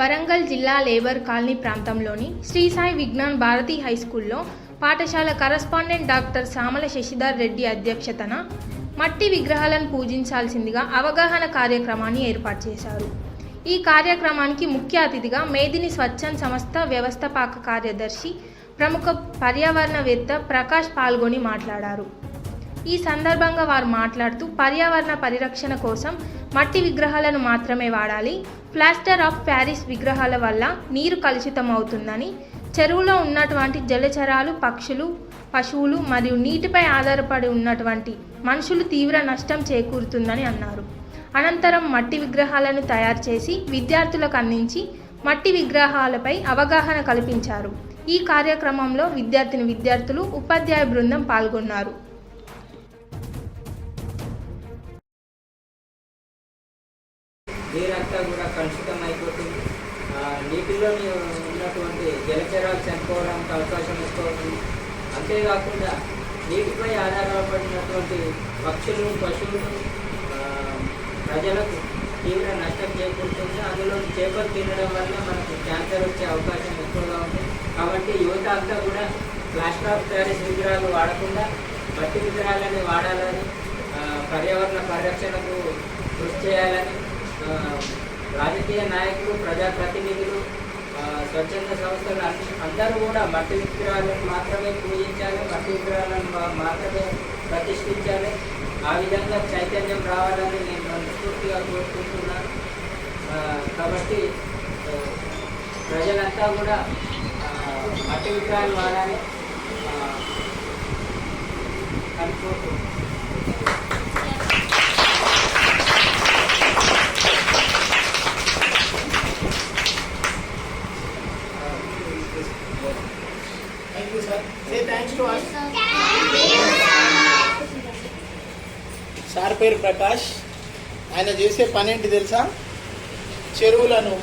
వరంగల్ జిల్లా labour colony ప్రాంతంలోని Shri Sai Vignan Bharati high స్కూల్లో పాఠశాల కరస్పాండెంట్ డాక్టర్ సామల శశిధర్ రెడ్డి అధ్యక్షతన మట్టి విగ్రహాలను పూజించాల్సిందిగా అవగాహన కార్యక్రమాన్ని ఏర్పాటు చేశారు. ఈ కార్యక్రమానికి ముఖ్య అతిథిగా మేదిని స్వచ్ఛంద్ సంస్థ వ్యవస్థాపక కార్యదర్శి ప్రముఖ పర్యావరణవేత్త ప్రకాష్ పాల్గొని మాట్లాడారు. ఈ సందర్భంగా వారు మాట్లాడుతూ పర్యావరణ పరిరక్షణ కోసం మట్టి విగ్రహాలను మాత్రమే వాడాలి. ప్లాస్టర్ ఆఫ్ ప్యారిస్ విగ్రహాల వల్ల నీరు కలుషితం అవుతుందని చెరువులో ఉన్నటువంటి జలచరాలు పక్షులు పశువులు మరియు నీటిపై ఆధారపడి ఉన్నటువంటి మనుషులు తీవ్ర నష్టం చేకూరుతుందని అన్నారు. అనంతరం మట్టి విగ్రహాలను తయారు చేసి విద్యార్థులకు అందించి మట్టి విగ్రహాలపై అవగాహన కల్పించారు. ఈ కార్యక్రమంలో విద్యార్థిని విద్యార్థులు ఉపాధ్యాయ బృందం పాల్గొన్నారు. నీరంతా కూడా కలుషితం అయిపోతుంది. నీటిలో ఉన్నటువంటి జలచరాలు చనిపోవడానికి అవకాశం ఎక్కువ అంతేకాకుండా నీటిపై ఆధారపడినటువంటి పక్షులు పశువులను ప్రజలకు తీవ్ర నష్టం చేకూరుతుంది. అందులో చేపలు తినడం వల్ల మనకు క్యాన్సర్ వచ్చే అవకాశం ఎక్కువగా ఉంది. కాబట్టి యువత అంతా కూడా ప్లాస్టర్ ఆఫ్ ప్యారిస్ విగ్రహాలు వాడకుండా మట్టి విగ్రహాలని వాడాలని పర్యావరణ పరిరక్షణకు కృషి చేయాలని రాజకీయ నాయకులు ప్రజాప్రతినిధులు స్వచ్ఛంద సంస్థలు అన్ని- అందరూ కూడా మట్టి విగ్రహాలను మాత్రమే పూజించాలి మట్టి విగ్రహాలను మాత్రమే ప్రతిష్ఠించాలి. ఆ విధంగా చైతన్యం రావాలని నేను మనస్ఫూర్తిగా కోరుకుంటున్నాను కాబట్టి ప్రజలంతా కూడా మట్టి విగ్రహాలు వాడాలి అనుకుంటున్నాను అని Thank you, sir. Say thanks to us. Sir పేరు ప్రకాష్ ఆయన చేసే పని ఏంటి తెలుసా చెరువులను